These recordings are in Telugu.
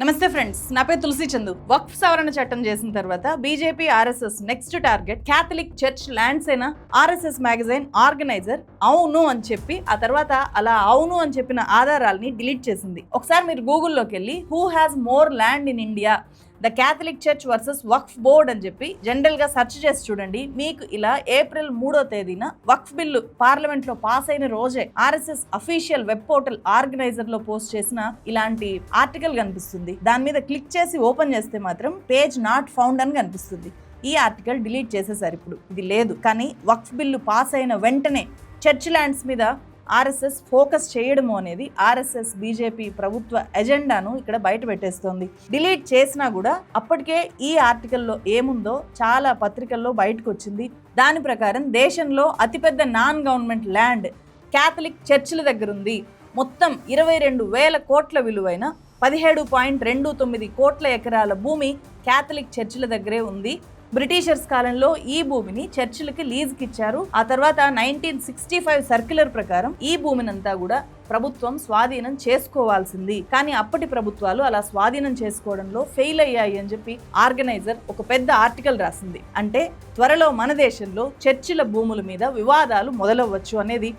నమస్తే ఫ్రెండ్స్ నా పేరు తులసి చందు. వక్ఫ్ సవరణ చట్టం చేసిన తర్వాత BJP RSS next target. Catholic church lands అయిన ఆర్ఎస్ఎస్ మ్యాగజైన్ ఆర్గనైజర్ అవును అని చెప్పి ఆ తర్వాత అలా అవును అని చెప్పిన ఆధారాల్ని డిలీట్ చేసింది. ఒకసారి మీరు గూగుల్లోకి వెళ్ళి who has more land in India the Catholic church versus Waqf board అని చెప్పి జనరల్గా సెర్చ్ చేసి చూడండి. మీకు ఇలా ఏప్రిల్ మూడో తేదీన వక్ఫ్ బిల్లు పార్లమెంట్లో పాస్ అయిన రోజే ఆర్ఎస్ఎస్ అఫీషియల్ వెబ్ పోర్టల్ ఆర్గనైజర్లో పోస్ట్ చేసిన ఇలాంటి ఆర్టికల్ కనిపిస్తుంది. దాని మీద క్లిక్ చేసి ఓపెన్ చేస్తే మాత్రం పేజ్ నాట్ ఫౌండ్ అని కనిపిస్తుంది. ఈ ఆర్టికల్ డిలీట్ చేసేసారు ఇప్పుడు. ఇది లేదు. కానీ వక్ఫ్ బిల్లు పాస్ అయిన వెంటనే చర్చ్ ల్యాండ్స్ మీద ఆర్ఎస్ఎస్ ఫోకస్ చేయడము అనేది ఆర్ఎస్ఎస్ బీజేపీ ప్రభుత్వ ఎజెండాను ఇక్కడ బయట పెట్టేస్తోంది. డిలీట్ చేసినా కూడా అప్పటికే ఈ ఆర్టికల్లో ఏముందో చాలా పత్రికల్లో బయటకు వచ్చింది దాని ప్రకారం దేశంలో అతిపెద్ద నాన్ గవర్నమెంట్ ల్యాండ్ క్యాథలిక్ చర్చిల దగ్గర ఉంది మొత్తం ఇరవై రెండు వేల కోట్ల విలువైన పదిహేడు పాయింట్ రెండు తొమ్మిది కోట్ల ఎకరాల భూమి క్యాథలిక్ చర్చిల దగ్గరే ఉంది. బ్రిటిషర్స్ కాలంలో ఈ భూమిని చర్చిలకి లీజ్కి ఇచ్చారు. ఆ తర్వాత నైన్టీన్ సిక్స్టీ ఫైవ్ సర్క్యులర్ ప్రకారం ఈ భూమినంతా కూడా ప్రభుత్వం స్వాధీనం చేసుకోవాల్సింది. కానీ అప్పటి ప్రభుత్వాలు అలా స్వాధీనం చేసుకోవడంలో ఫెయిల్ అయ్యాయి అని చెప్పి ఆర్గనైజర్ ఒక పెద్ద ఆర్టికల్ రాసింది. అంటే త్వరలో మన దేశంలో చర్చిల భూముల మీద వివాదాలు మొదలవ్వచ్చు అనేది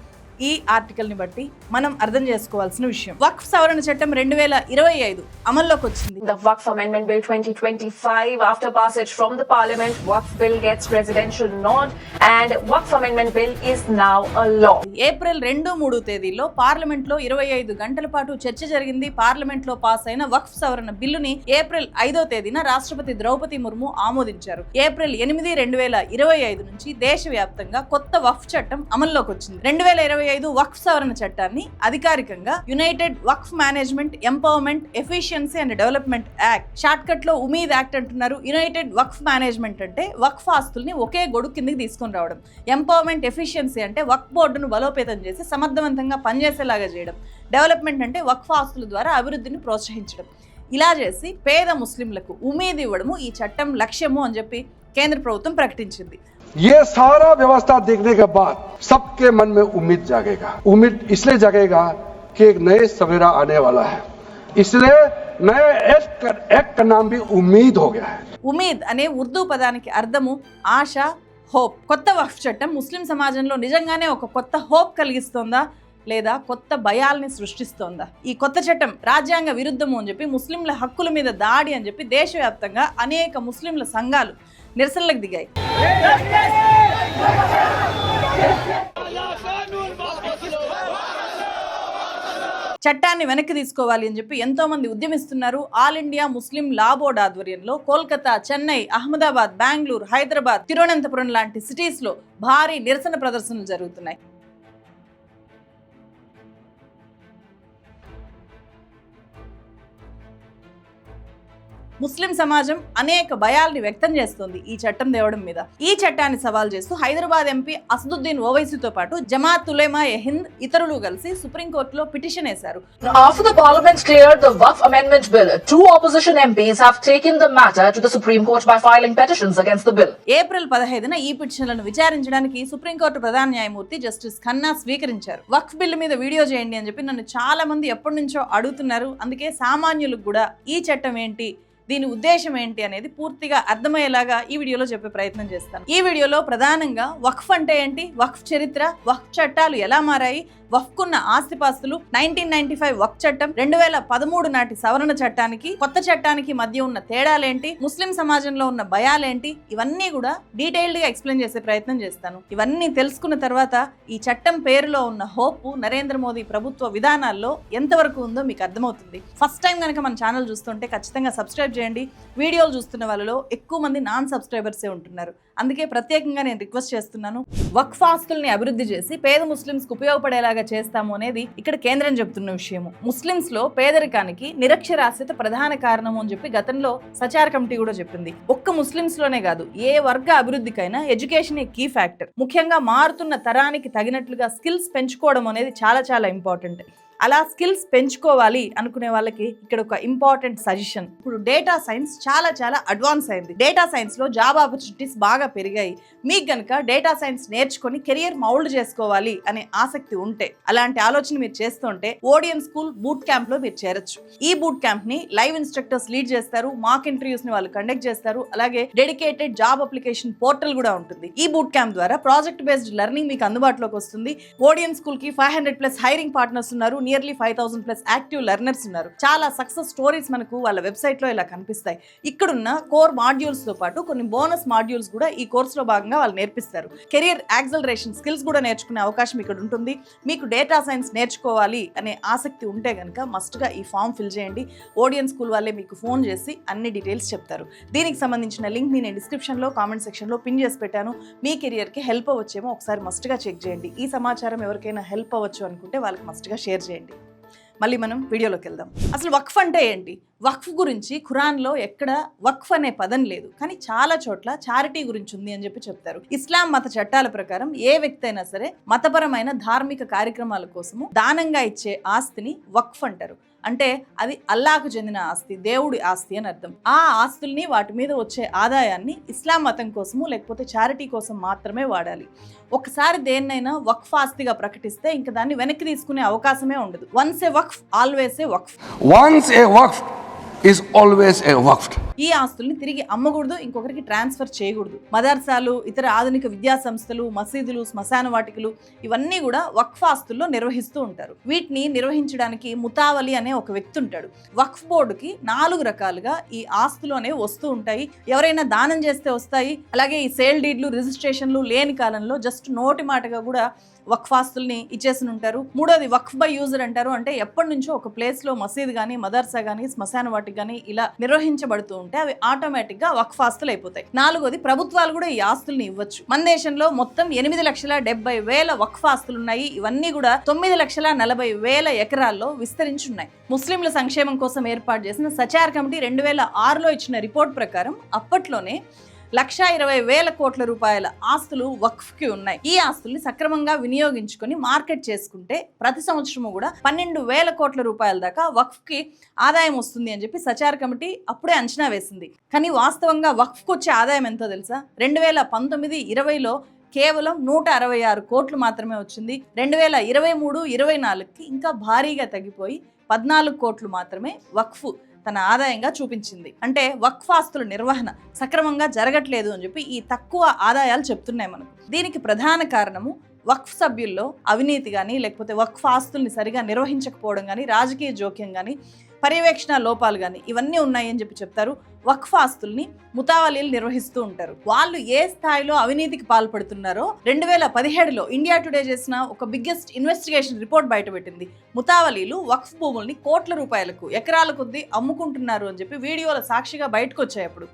ఈ ఆర్టికల్ని బట్టి మనం అర్థం చేసుకోవాల్సిన విషయం. వక్ఫ్ సవరణ చట్టం రెండు వేల ఇరవై ఐదు అమల్లోకి వచ్చింది. The Waqf Amendment Bill 2025, after passage from the Parliament, Waqf Bill gets presidential nod and Waqf Amendment Bill is now a law. April రెండు మూడు తేదీల్లో పార్లమెంట్లో ఇరవై ఐదు గంటల పాటు చర్చ జరిగింది. పార్లమెంట్లో పాస్ అయిన వక్ఫ్ సవరణ బిల్లుని ఏప్రిల్ ఐదో తేదీన రాష్ట్రపతి ద్రౌపది ముర్ము ఆమోదించారు. ఏప్రిల్ ఎనిమిది రెండు వేల ఇరవై ఐదు నుంచి దేశవ్యాప్తంగా కొత్త వక్ఫ్ చట్టం అమల్లోకి వచ్చింది. రెండు వేల ఇరవై ఐదు వక్ఫ్ సవరణ చట్టాన్ని అధికారికంగా United Waqf management empowerment efficiency and development act short కట్లో ఉమీద్ యాక్ట్ అంటున్నారు. యునైటెడ్ వక్ఫ్ మేనేజ్మెంట్ అంటే వక్ఫ్ ఆస్తుల్ని ఒకే గొడుగు కిందకి తీసుకుని రావడం. ఎంపవర్మెంట్ ఎఫిషియన్సీ అంటే వక్ఫ్ బోర్డును బలోపేతం చేసి సమర్థవంతంగా పనిచేసేలాగా చేయడం. డెవలప్మెంట్ అంటే వక్ఫ్ ఆస్తుల ద్వారా అభివృద్ధిని ప్రోత్సహించడం. ఇలా చేసి పేద ముస్లింలకు ఉమీద్ ఇవ్వడము ఈ చట్టం లక్ష్యము అని చెప్పి కేంద్ర ప్రభుత్వం ప్రకటించింది ये सारा व्यवस्था देखने के बाद सबके मन में उम्मीद जागेगा उम्मीद इसलिए जागेगा कि एक नए सवेरा आने वाला है इसलिए नए एक्ट एक्ट का नाम भी उम्मीद हो गया है ఉమీద్ అనే ఉర్దూ పదానికి అర్థము ఆశ హోప్ కొత్త వక్ఫ్ చట్టం ముస్లిం సమాజంలో నిజంగానే ఒక కొత్త హోప్ కలిగిస్తోందా లేదా కొత్త భయాల్ని సృష్టిస్తోందా? ఈ కొత్త చట్టం రాజ్యాంగ విరుద్ధము అని చెప్పి ముస్లింల హక్కుల మీద దాడి అని చెప్పి దేశవ్యాప్తంగా అనేక ముస్లింల సంఘాలు నిరసనలకు దిగాయి. చట్టాన్ని వెనక్కి తీసుకోవాలి అని చెప్పి ఎంతోమంది ఉద్యమిస్తున్నారు. All India Muslim Law Board ఆధ్వర్యంలో కోల్కతా చెన్నై అహ్మదాబాద్ బెంగళూరు హైదరాబాద్ తిరువనంతపురం లాంటి సిటీస్లో భారీ నిరసన ప్రదర్శనలు జరుగుతున్నాయి. ముస్లిం సమాజం అనేక భయాల్ని వ్యక్తం చేస్తోంది ఈ చట్టం తేవడం మీద. ఈ చట్టాన్ని సవాల్ చేస్తూ హైదరాబాద్ ఎంపీ అసదుద్దీన్ ఓవైసీతో పాటు జమాత్ ఉలేమా ఎహింద్ ఇతరులు కలిసి సుప్రీంకోర్టులో పిటిషన్ వేశారు. After the Parliament cleared the Waqf Amendment Bill, two opposition MPs have taken the matter to the Supreme Court by filing petitions against the bill. April పదహైదున ఈ పిటిషన్లను విచారించడానికి సుప్రీంకోర్టు ప్రధాన న్యాయమూర్తి జస్టిస్ ఖన్నా స్వీకరించారు. వక్ఫ్ బిల్లు మీద వీడియో చేయండి అని చెప్పి నన్ను చాలా మంది ఎప్పటి నుంచో అడుగుతున్నారు. అందుకే సామాన్యులకు కూడా ఈ చట్టం ఏంటి? దీని ఉద్దేశం ఏంటి అనేది పూర్తిగా అర్థమయ్యేలాగా ఈ వీడియోలో చెప్పే ప్రయత్నం చేస్తాను. ఈ వీడియోలో ప్రధానంగా వక్ఫ్ అంటే ఏంటి? వక్ఫ్ చరిత్ర వక్ఫ్ చట్టాలు ఎలా మారాయి? వక్ఫ్కున్న ఆస్తిపాస్తులు నైన్టీన్ నైన్టీ ఫైవ్ వక్ చట్టం రెండు వేల పదమూడు నాటి సవరణ చట్టానికి కొత్త చట్టానికి మధ్య ఉన్న తేడాలేంటి ముస్లిం సమాజంలో ఉన్న భయాలేంటి ఇవన్నీ కూడా డీటెయిల్డ్గా ఎక్స్ప్లెయిన్ చేసే ప్రయత్నం చేస్తాను. ఇవన్నీ తెలుసుకున్న తర్వాత ఈ చట్టం పేరులో ఉన్న హోప్ నరేంద్ర మోదీ ప్రభుత్వ విధానాల్లో ఎంతవరకు ఉందో మీకు అర్థమవుతుంది. ఫస్ట్ టైం కనుక మన ఛానల్ చూస్తుంటే ఖచ్చితంగా సబ్స్క్రైబ్ చేయండి. వీడియోలు చూస్తున్న వాళ్ళలో ఎక్కువ మంది నాన్ సబ్స్క్రైబర్సే ఉంటున్నారు. అందుకే ప్రత్యేకంగా నేను రిక్వెస్ట్ చేస్తున్నాను వక్ఫ్ ఆస్తుల్ని అభివృద్ధి చేసి పేద ముస్లింస్కు విధంగా చేస్తాము అనేది ఇక్కడ కేంద్రం చెబుతున్న విషయము. ముస్లింస్లో పేదరికానికి నిరక్షరాస్యత ప్రధాన కారణము అని చెప్పి గతంలో సచార కమిటీ కూడా చెప్పింది. ఒక్క ముస్లింస్లోనే కాదు ఏ వర్గ అభివృద్ధికైనా ఎడ్యుకేషన్ ఏ కీ ఫ్యాక్టర్. ముఖ్యంగా మారుతున్న తరానికి తగినట్లుగా స్కిల్స్ పెంచుకోవడం అనేది చాలా చాలా ఇంపార్టెంట్. అలా స్కిల్స్ పెంచుకోవాలి అనుకునే వాళ్ళకి ఇక్కడ ఒక ఇంపార్టెంట్ సజెషన్. ఇప్పుడు డేటా సైన్స్ చాలా చాలా అడ్వాన్స్ అయింది. డేటా సైన్స్లో జాబ్ ఆపర్చునిటీస్ బాగా పెరిగాయి. మీకు గనుక డేటా సైన్స్ నేర్చుకొని కెరియర్ మౌల్డ్ చేసుకోవాలి అనే ఆసక్తి ఉంటే అలాంటి ఆలోచన మీరు చేస్తుంటే ఓడియన్ స్కూల్ బూట్ క్యాంప్లో మీరు చేరొచ్చు. ఈ బూట్ క్యాంప్ని లైవ్ ఇన్స్ట్రక్టర్స్ లీడ్ చేస్తారు మాక్ ఇంటర్వ్యూస్ని వాళ్ళు కండక్ట్ చేస్తారు అలాగే డెడికేటెడ్ జాబ్ అప్లికేషన్ పోర్టల్ కూడా ఉంటుంది. ఈ బూట్ క్యాంప్ ద్వారా ప్రాజెక్ట్ బేస్డ్ లెర్నింగ్ మీకు అందుబాటులోకి వస్తుంది. ఓడియన్ స్కూల్కి five hundred plus hiring partners ఉన్నారు. Nearly five thousand plus active learners ఉన్నారు. చాలా సక్సెస్ స్టోరీస్ మనకు వాళ్ళ వెబ్సైట్లో ఇలా కనిపిస్తాయి. ఇక్కడున్న కోర్ మాడ్యూల్స్తో పాటు కొన్ని బోనస్ మాడ్యూల్స్ కూడా ఈ కోర్సులో భాగంగా వాళ్ళు నేర్పిస్తారు. కెరియర్ యాక్సలరేషన్ స్కిల్స్ కూడా నేర్చుకునే అవకాశం ఇక్కడ ఉంటుంది. మీకు డేటా సైన్స్ నేర్చుకోవాలి అనే ఆసక్తి ఉంటే కనుక మస్ట్గా ఈ ఫామ్ ఫిల్ చేయండి. ఓడియన్ స్కూల్ వాళ్ళే మీకు ఫోన్ చేసి అన్ని డీటెయిల్స్ చెప్తారు. దీనికి సంబంధించిన లింక్ నేను డిస్క్రిప్షన్లో కామెంట్ సెక్షన్లో పిన్ చేసి పెట్టాను. మీ కెరియర్కి హెల్ప్ అవ్వచ్చేమో ఒకసారి మస్ట్గా చెక్ చేయండి. ఈ సమాచారం ఎవరికైనా హెల్ప్ అవ్వచ్చు అనుకుంటే వాళ్ళకి మస్ట్గా షేర్ చేయండి. మళ్ళీ మనం వీడియోలోకి వెళ్దాం. అసలు వక్ఫ్ అంటే ఏంటి? వక్ఫ్ గురించి ఖురాన్లో ఎక్కడ వక్ఫ్ అనే పదం లేదు. కానీ చాలా చోట్ల చారిటీ గురించి ఉంది అని చెప్పి చెప్తారు. ఇస్లాం మత చట్టాల ప్రకారం ఏ వ్యక్తి అయినా సరే మతపరమైన ధార్మిక కార్యక్రమాల కోసము దానంగా ఇచ్చే ఆస్తిని వక్ఫ్ అంటారు. అంటే అది అల్లాకు చెందిన ఆస్తి దేవుడి ఆస్తి అని అర్థం. ఆ ఆస్తుల్ని వాటి మీద వచ్చే ఆదాయాన్ని ఇస్లాం మతం కోసము లేకపోతే చారిటీ కోసం మాత్రమే వాడాలి. ఒకసారి దేన్నైనా వక్ఫ్ ఆస్తిగా ప్రకటిస్తే ఇంకా దాన్ని వెనక్కి తీసుకునే అవకాశమే ఉండదు. Once a Waqf always a Waqf. Once a Waqf is always a ఈ ఆస్తుల్ని తిరిగి అమ్మకూడదు ఇంకొకరికి ట్రాన్స్ఫర్ చేయకూడదు. మదర్సాలు ఇతర ఆధునిక విద్యా సంస్థలు మసీదులు శ్మశాన వాటికలు ఇవన్నీ కూడా వక్ఫ్ ఆస్తుల్లో నిర్వహిస్తూ ఉంటారు. వీటిని నిర్వహించడానికి ముతావలి అనే ఒక వ్యక్తి ఉంటాడు. వక్ఫ్ బోర్డుకి నాలుగు రకాలుగా ఈ ఆస్తులు అనేవి వస్తూ ఉంటాయి. ఎవరైనా దానం చేస్తే వస్తాయి. అలాగే ఈ సేల్ డీడ్లు రిజిస్ట్రేషన్లు లేని కాలంలో జస్ట్ నోటి మాటగా కూడా వక్ఫాస్తుల్ని ఇచ్చేసి ఉంటారు. మూడోది వక్ఫ్ బై యూజర్ అంటారు. అంటే ఎప్పటి నుంచో ఒక ప్లేస్లో మసీద్ గానీ మదర్సా గానీ శ్మశాన వాటికి గానీ ఇలా నిర్వహించబడుతూ ఉంటే అవి ఆటోమేటిక్గా వక్ఫాస్తులు అయిపోతాయి. నాలుగోది ప్రభుత్వాలు కూడా ఈ ఆస్తుల్ని ఇవ్వచ్చు. మన దేశంలో మొత్తం ఎనిమిది లక్షల డెబ్బై వేల వక్ఫాస్తులు ఉన్నాయి. ఇవన్నీ కూడా తొమ్మిది లక్షల నలభై వేల ఎకరాల్లో విస్తరించి ఉన్నాయి. ముస్లింల సంక్షేమం కోసం ఏర్పాటు చేసిన సచార్ కమిటీ రెండు వేల ఆరులో ఇచ్చిన రిపోర్ట్ ప్రకారం అప్పట్లోనే లక్షా ఇరవై వేల కోట్ల రూపాయల ఆస్తులు వక్ఫ్కి ఉన్నాయి. ఈ ఆస్తుల్ని సక్రమంగా వినియోగించుకొని మార్కెట్ చేసుకుంటే ప్రతి సంవత్సరము కూడా పన్నెండు వేల కోట్ల రూపాయల దాకా వక్ఫ్కి ఆదాయం వస్తుంది అని చెప్పి సచార్ కమిటీ అప్పుడే అంచనా వేసింది. కానీ వాస్తవంగా వక్ఫ్కి వచ్చే ఆదాయం ఎంతో తెలుసా? రెండు వేల పంతొమ్మిది ఇరవైలో కేవలం నూట అరవై ఆరు కోట్లు మాత్రమే వచ్చింది. రెండు వేల ఇరవై మూడు ఇరవై నాలుగుకి ఇంకా భారీగా తగ్గిపోయి పద్నాలుగు కోట్లు మాత్రమే వక్ఫ్ తన ఆదాయంగా చూపించింది. అంటే వక్ఫ్ ఆస్తుల నిర్వహణ సక్రమంగా జరగట్లేదు అని చెప్పి ఈ తక్కువ ఆదాయాలు చెప్తున్నాయి మనకు. దీనికి ప్రధాన కారణము వక్ఫ్ సభ్యుల్లో అవినీతి కానీ లేకపోతే వక్ఫ్ ఆస్తుల్ని సరిగా నిర్వహించకపోవడం కానీ రాజకీయ జోక్యం కానీ పర్యవేక్షణ లోపాలు కానీ ఇవన్నీ ఉన్నాయని చెప్పి చెప్తారు. వక్ఫాస్తుల్ని ముతావలీలు నిర్వహిస్తూ ఉంటారు. వాళ్ళు ఏ స్థాయిలో అవినీతికి పాల్పడుతున్నారో రెండు వేల పదిహేడులో ఇండియా టుడే చేసిన ఒక బిగ్గెస్ట్ ఇన్వెస్టిగేషన్ రిపోర్ట్ బయటపెట్టింది ముతావలీలు వక్ఫ్ భూముల్ని కోట్ల రూపాయలకు ఎకరాల కొద్దీ అమ్ముకుంటున్నారు అని చెప్పి వీడియోల సాక్షిగా బయటకు వచ్చాయి అప్పుడు.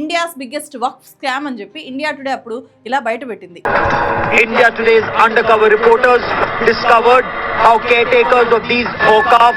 ఇండియాస్ బిగ్గెస్ట్ వక్ఫ్ స్కామ్ అని చెప్పి ఇండియా టుడే అప్పుడు ఇలా బయటపెట్టింది India Today's undercover reporters discovered how caretakers of these OCAF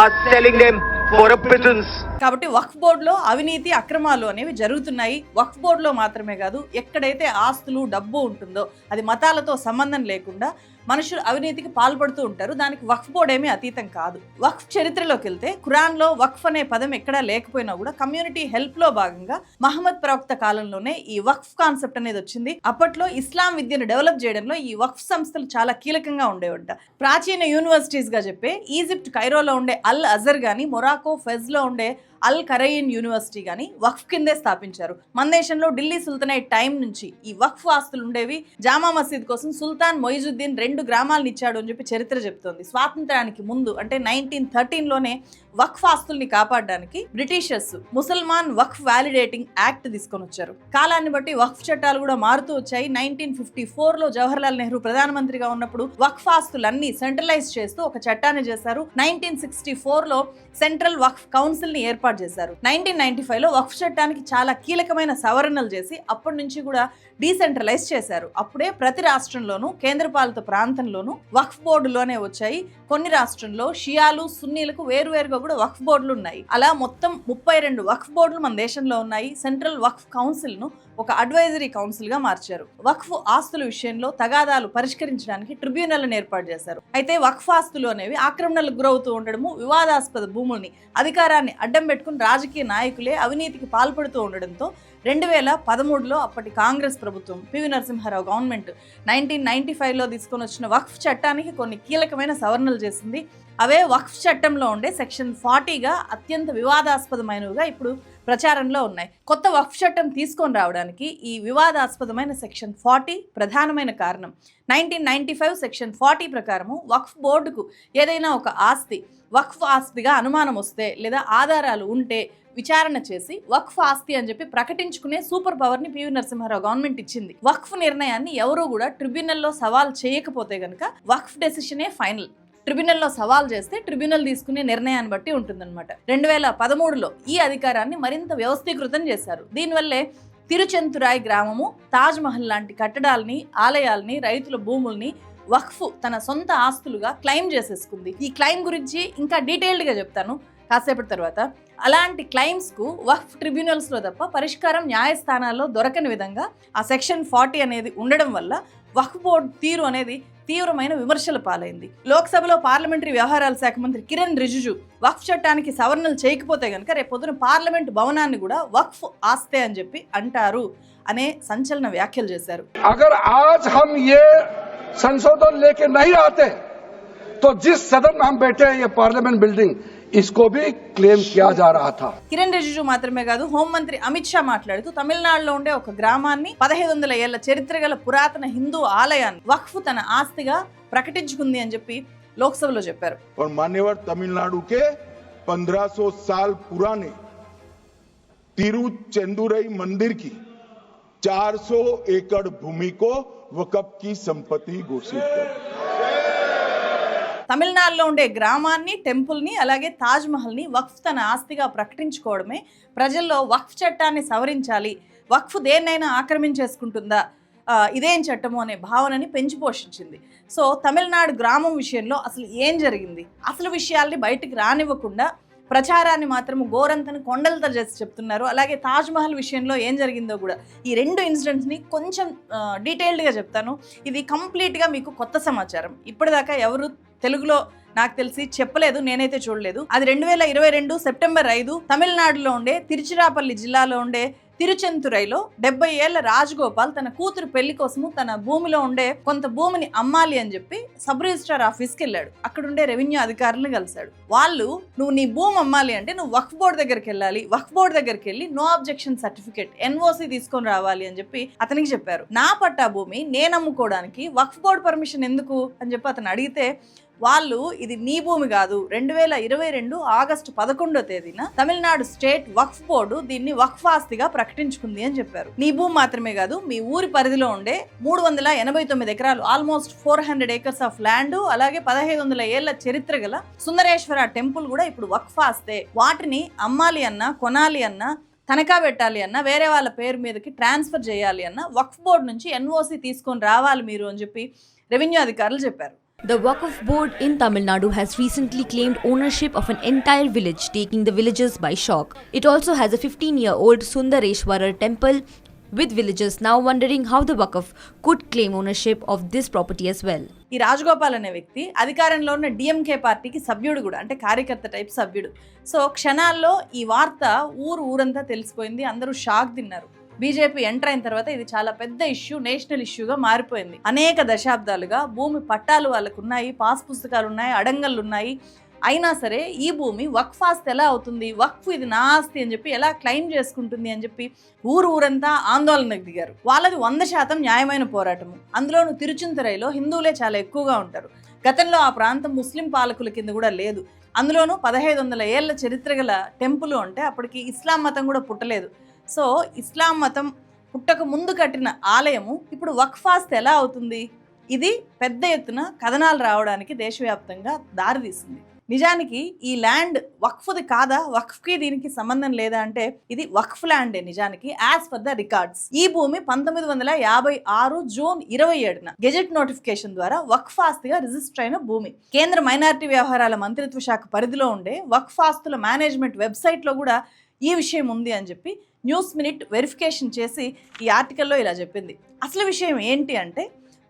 are selling them for a pittance. కాబట్టి వక్ఫ్ బోర్డులో అవినీతి అక్రమాలు అనేవి జరుగుతున్నాయి. వక్ఫ్ బోర్డులో మాత్రమే కాదు ఎక్కడైతే ఆస్తులు డబ్బు ఉంటుందో అది మతాలతో సంబంధం లేకుండా మనుషులు అవినీతికి పాల్పడుతూ ఉంటారు. దానికి వక్ఫ్ బోర్డు ఏమీ అతీతం కాదు. వక్ఫ్ చరిత్రలోకి వెళ్తే ఖురాన్లో వక్ఫ్ అనే పదం ఎక్కడా లేకపోయినా కూడా కమ్యూనిటీ హెల్ప్లో భాగంగా మహమ్మద్ ప్రవక్త కాలంలోనే ఈ వక్ఫ్ కాన్సెప్ట్ అనేది వచ్చింది. అప్పట్లో ఇస్లాం విద్యను డెవలప్ చేయడంలో ఈ వక్ఫ్ సంస్థలు చాలా కీలకంగా ఉండేవంట. ప్రాచీన యూనివర్సిటీస్గా చెప్పే ఈజిప్ట్ కైరోలో ఉండే అల్ అజర్ కానీ మొరాకో ఫెజ్లో ఉండే అల్ కరయిన్ యూనివర్సిటీ కానీ వక్ఫ్ కిందే స్థాపించారు. మన దేశంలో ఢిల్లీ సుల్తానేట్ టైం నుంచి ఈ వక్ఫ్ ఆస్తులు ఉండేవి. జామా మసీద్ కోసం సుల్తాన్ మొయిజుద్దీన్ రెండు గ్రామాలను ఇచ్చాడు అని చెప్పి చరిత్ర చెప్తోంది. స్వాతంత్రానికి ముందు అంటే నైన్టీన్ థర్టీన్లోనే వక్ఫ్ ఆస్తుల్ని కాపాడడానికి Britishers Mussalman Waqf validating act తీసుకొని వచ్చారు. కాలాన్ని బట్టి వక్ఫ్ చట్టాలు కూడా మారుతూ వచ్చాయి. నైన్టీన్ ఫిఫ్టీ ఫోర్లో జవహర్లాల్ నెహ్రూ ప్రధానమంత్రిగా ఉన్నప్పుడు వక్ఫ్ ఆస్తులన్నీ సెంట్రలైజ్ చేస్తూ ఒక చట్టాన్ని చేశారు. నైన్టీన్ సిక్స్టీ ఫోర్లో సెంట్రల్ వక్ఫ్ కౌన్సిల్ని ఏర్పాటు చేశారు. నైన్టీన్ నైన్టీ ఫైవ్లో వక్ఫ్ చట్టానికి చాలా కీలకమైన సవరణలు చేసి అప్పటి నుంచి కూడా డీసెంట్రలైజ్ చేశారు. అప్పుడే ప్రతి రాష్ట్రంలోనూ కేంద్రపాలిత ప్రాంతంలోనూ వక్ఫ్ బోర్డులోనే వచ్చాయి. కొన్ని రాష్ట్రంలో షియాలు సున్నీలకు వేరువేరుగా కూడా వక్ఫ్ బోర్డులు ఉన్నాయి. అలా మొత్తం ముప్పై రెండు వక్ఫ్ బోర్డులు మన దేశంలో ఉన్నాయి. సెంట్రల్ వక్ఫ్ కౌన్సిల్ను ఒక అడ్వైజరీ కౌన్సిల్గా మార్చారు. వక్ఫ్ ఆస్తుల విషయంలో తగాదాలు పరిష్కరించడానికి ట్రిబ్యునల్ ఏర్పాటు చేశారు. అయితే వక్ఫ్ ఆస్తులు అనేవి ఆక్రమణలకు గురవుతూ ఉండడము వివాదాస్పద భూముల్ని అధికారాన్ని అడ్డం పెట్టుకుని రాజకీయ నాయకులే అవినీతికి పాల్పడుతూ ఉండడంతో రెండు వేల పదమూడులో అప్పటి కాంగ్రెస్ ప్రభుత్వం PV Narasimha Rao government nineteen ninety ఫైవ్లో తీసుకొని వచ్చిన వక్ఫ్ చట్టానికి కొన్ని కీలకమైన సవరణలు చేసింది. అవే వక్ఫ్ చట్టంలో ఉండే సెక్షన్ ఫార్టీగా అత్యంత వివాదాస్పదమైనవిగా ఇప్పుడు ప్రచారంలో ఉన్నాయి. కొత్త వక్ఫ్ చట్టం తీసుకొని రావడానికి ఈ వివాదాస్పదమైన సెక్షన్ ఫార్టీ ప్రధానమైన కారణం. Nineteen ninety five section forty ప్రకారము వక్ఫ్ బోర్డుకు ఏదైనా ఒక ఆస్తి వక్ఫ్ ఆస్తిగా అనుమానం వస్తే లేదా ఆధారాలు ఉంటే విచారణ చేసి వక్ఫ్ ఆస్తి అని చెప్పి ప్రకటించుకునే సూపర్ పవర్ని పివి నరసింహారావు గవర్నమెంట్ ఇచ్చింది. వక్ఫ్ నిర్ణయాన్ని ఎవరూ కూడా ట్రిబ్యునల్లో సవాల్ చేయకపోతే గనక వక్ఫ్ డెసిషనే ఫైనల్. ట్రిబ్యునల్లో సవాల్ చేస్తే ట్రిబ్యునల్ తీసుకునే నిర్ణయాన్ని బట్టి ఉంటుందన్నమాట. రెండు వేల పదమూడులో ఈ అధికారాన్ని మరింత వ్యవస్థీకృతం చేశారు. దీనివల్లే తిరుచెంతురాయ్ గ్రామము తాజ్ మహల్ లాంటి కట్టడాల్ని ఆలయాల్ని రైతుల భూముల్ని వక్ఫ్ తన సొంత ఆస్తులుగా క్లెయిమ్ చేసేసుకుంది. ఈ క్లెయిమ్ గురించి ఇంకా డీటెయిల్డ్గా చెప్తాను కాసేపటి తర్వాత. అలాంటి క్లెయిమ్స్కు వక్ఫ్ ట్రిబ్యునల్స్లో తప్ప పరిష్కారం న్యాయస్థానాల్లో దొరకని విధంగా ఆ సెక్షన్ ఫార్టీ అనేది ఉండడం వల్ల వక్ఫ్ బోర్డు తీరు అనేది తీవ్రమైన విమర్శల పాలైంది లోక్సభలో పార్లమెంటరీ వ్యవహారాల శాఖ మంత్రి కిరణ్ రిజిజు వక్ఫ్ చట్టానికి సవరణలు చేయకపోతే కనుక రేపొద్దున పార్లమెంట్ భవనాన్ని కూడా వక్ఫ్ ఆస్తే అని చెప్పి అంటారు అనే సంచలన వ్యాఖ్యలు చేశారు अगर आज हम ये संशोधन लेके नहीं आते तो जिस सदन में हम बैठे हैं ये पार्लियामेंट बिल्डिंग इसको भी क्लेम किया जा रहा था కిరణ్ రిజిజు మాత్రమే కాదు హోంమంత్రి అమిత్ షా మాట్లాడుతూ తమిళనాడులో ఉండే ఒక గ్రామాన్ని పదహైదు వందల ఏళ్ల చరిత్ర గల పురాతన హిందూ ఆలయాన్ని వక్ఫ్ తన ఆస్తిగా ప్రకటించుకుంది అని చెప్పి లోక్సభలో చెప్పారు और मान्यवर तमिलनाडु के 1500 साल पुराने तिरुचेंदुरई मंदिर की 400 एकड़ भूमि को वकफ की संपत्ति घोषित कर తమిళనాడులో ఉండే గ్రామాన్ని టెంపుల్ని అలాగే తాజ్మహల్ని వక్ఫ్ తన ఆస్తిగా ప్రకటించుకోవడమే. ప్రజల్లో వక్ఫ్ చట్టాన్ని సవరించాలి. వక్ఫ్ దేన్నైనా ఆక్రమించేసుకుంటుందా? ఇదేం చట్టము అనే భావనని పెంచి పోషించింది. సో తమిళనాడు గ్రామం విషయంలో అసలు ఏం జరిగింది? అసలు విషయాల్ని బయటికి రానివ్వకుండా ప్రచారాన్ని మాత్రం గోరంతను కొండలతో చేసి చెప్తున్నారు. అలాగే తాజ్మహల్ విషయంలో ఏం జరిగిందో కూడా ఈ రెండు ఇన్సిడెంట్స్ని కొంచెం డీటెయిల్డ్గా చెప్తాను. ఇది కంప్లీట్గా మీకు కొత్త సమాచారం. ఇప్పటిదాకా ఎవరు తెలుగులో నాకు తెలిసి చెప్పలేదు నేనైతే చూడలేదు. అది రెండు వేల ఇరవై రెండు సెప్టెంబర్ ఐదు తమిళనాడులో ఉండే తిరుచిరాపల్లి జిల్లాలో ఉండే తిరుచెంతురైలో డెబ్బై ఏళ్ళ రాజగోపాల్ తన కూతురు పెళ్ళి కోసము తన భూమిలో ఉండే కొంత భూమిని అమ్మాలి అని చెప్పి సబ్ రిజిస్ట్రార్ ఆఫీస్కి వెళ్ళాడు. అక్కడ ఉండే రెవెన్యూ అధికారులను కలిశాడు. వాళ్ళు నువ్వు నీ భూమి అమ్మాలి అంటే నువ్వు వక్ఫ్ బోర్డు దగ్గరికి వెళ్ళాలి. వక్ఫ్ బోర్డు దగ్గరికి వెళ్ళి నో అబ్జెక్షన్ సర్టిఫికేట్ ఎన్ఓసి తీసుకొని రావాలి అని చెప్పి అతనికి చెప్పారు. నా పట్టా భూమి నేను అమ్ముకోవడానికి వక్ఫ్ బోర్డు పర్మిషన్ ఎందుకు? అని చెప్పి అతను అడిగితే వాళ్ళు ఇది నీ భూమి కాదు. రెండు వేల ఇరవై రెండు ఆగస్టు పదకొండో తేదీన తమిళనాడు స్టేట్ వక్ఫ్ బోర్డు దీన్ని వక్ఫ్ ఆస్తిగా ప్రకటించుకుంది అని చెప్పారు. నీ భూమి మాత్రమే కాదు మీ ఊరి పరిధిలో ఉండే మూడు వందల ఎనభై తొమ్మిది ఎకరాలు almost four hundred acres of land అలాగే పదహైదు వందల ఏళ్ళ చరిత్ర గల సుందరేశ్వర టెంపుల్ కూడా ఇప్పుడు వక్ఫ్ ఆస్తే వాటిని అమ్మాలి అన్నా కొనాలి అన్నా తనఖా పెట్టాలి అన్న వేరే వాళ్ళ పేరు మీదకి ట్రాన్స్ఫర్ చేయాలి అన్న వక్ఫ్ బోర్డు నుంచి ఎన్ఓసి తీసుకొని రావాలి మీరు అని చెప్పి రెవెన్యూ అధికారులు చెప్పారు. The Waqf board in Tamil Nadu has recently claimed ownership of an entire village, taking the villagers by shock. It also has a 15 year old Sundareshwarar temple, with villagers now wondering how the Waqf could claim ownership of this property as well. ఈ రాజగోపాల్ అనే వ్యక్తి అధికారంలో ఉన్న డిఎంకే పార్టీకి సభ్యుడు కూడా అంటే కార్యకర్త టైప్ సభ్యుడు సో క్షణాల్లో ఈ వార్త ఊరు ఊరంతా తెలిసిపోయింది అందరూ షాక్ తిన్నారు బీజేపీ ఎంటర్ అయిన తర్వాత ఇది చాలా పెద్ద ఇష్యూ నేషనల్ ఇష్యూగా మారిపోయింది. అనేక దశాబ్దాలుగా భూమి పట్టాలు వాళ్ళకు ఉన్నాయి పాస్ పుస్తకాలు ఉన్నాయి అడంగళ్ళు ఉన్నాయి అయినా సరే ఈ భూమి వక్ఫ్ ఆస్తి ఎలా అవుతుంది? వక్ఫ్ ఇది నా ఆస్తి అని చెప్పి ఎలా క్లెయిమ్ చేసుకుంటుంది అని చెప్పి ఊరు ఊరంతా ఆందోళనకు దిగారు. వాళ్ళది వంద శాతం న్యాయమైన పోరాటము. అందులోనూ తిరుచింతరైలో హిందువులే చాలా ఎక్కువగా ఉంటారు. గతంలో ఆ ప్రాంతం ముస్లిం పాలకుల కింద కూడా లేదు. అందులోనూ పదహైదు వందల ఏళ్ళ చరిత్ర గల టెంపుల్ అంటే అప్పటికి ఇస్లాం మతం కూడా పుట్టలేదు. సో ఇస్లాం మతం పుట్టక ముందు కట్టిన ఆలయము ఇప్పుడు వక్ఫాస్త్ ఎలా అవుతుంది? ఇది పెద్ద ఎత్తున కథనాలు రావడానికి దేశవ్యాప్తంగా దారితీసింది నిజానికి ఈ ల్యాండ్ వక్ఫ్ది కాదా? వక్ఫ్కి దీనికి సంబంధం లేదా అంటే ఇది వక్ఫ్ ల్యాండే నిజానికి యాజ్ పర్ ద రికార్డ్స్ ఈ భూమి పంతొమ్మిది వందల యాభై ఆరు జూన్ ఇరవై ఏడున గెజెట్ నోటిఫికేషన్ ద్వారా వక్ఫ్ ఆస్తిగా రిజిస్టర్ అయిన భూమి. కేంద్ర మైనారిటీ వ్యవహారాల మంత్రిత్వ శాఖ పరిధిలో ఉండే వక్ఫ్ ఆస్తుల మేనేజ్మెంట్ వెబ్సైట్లో కూడా ఈ విషయం ఉంది అని చెప్పి న్యూస్ మినిట్ వెరిఫికేషన్ చేసి ఈ ఆర్టికల్లో ఇలా చెప్పింది. అసలు విషయం ఏంటి అంటే